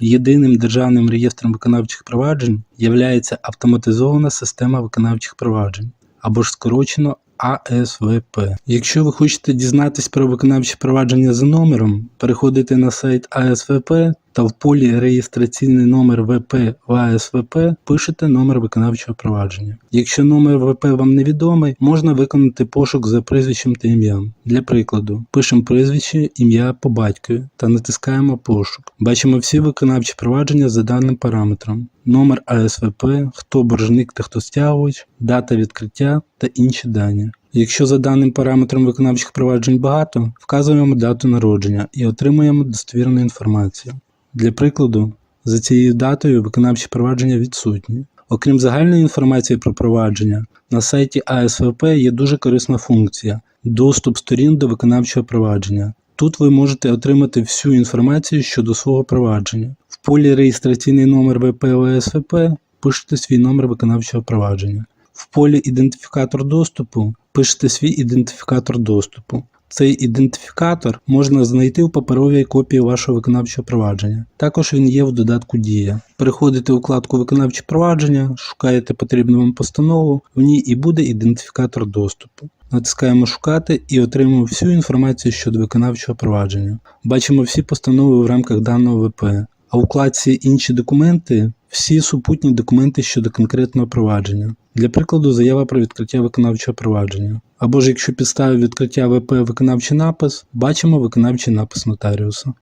Єдиним державним реєстром виконавчих проваджень являється автоматизована система виконавчих проваджень або ж скорочено АСВП. Якщо ви хочете дізнатись про виконавче провадження за номером, переходите на сайт АСВП та в полі реєстраційний номер ВП в АСВП пишете номер виконавчого провадження. Якщо номер ВП вам невідомий, можна виконати пошук за прізвищем та ім'ям. Для прикладу, пишемо прізвище, ім'я по батькові та натискаємо пошук. Бачимо всі виконавчі провадження за даним параметром. Номер АСВП, хто боржник та хто стягувач, дата відкриття та інші дані. Якщо за даним параметром виконавчих проваджень багато, вказуємо дату народження і отримуємо достовірну інформацію. Для прикладу, за цією датою виконавчі провадження відсутні. Окрім загальної інформації про провадження, на сайті АСВП є дуже корисна функція доступ сторін до виконавчого провадження. Тут ви можете отримати всю інформацію щодо свого провадження. В полі реєстраційний номер ВП ОСВП пишете свій номер виконавчого провадження. В полі ідентифікатор доступу пишете свій ідентифікатор доступу. Цей ідентифікатор можна знайти в паперовій копії вашого виконавчого провадження. Також він є в додатку Дія. Переходите у вкладку Виконавче провадження, шукаєте потрібну вам постанову, в ній і буде ідентифікатор доступу. Натискаємо Шукати і отримуємо всю інформацію щодо виконавчого провадження. Бачимо всі постанови в рамках даного ВП. А у вкладці Інші документи всі супутні документи щодо конкретного провадження. Для прикладу, заява про відкриття виконавчого провадження. Або ж якщо підставив відкриття ВП виконавчий напис, бачимо виконавчий напис нотаріуса.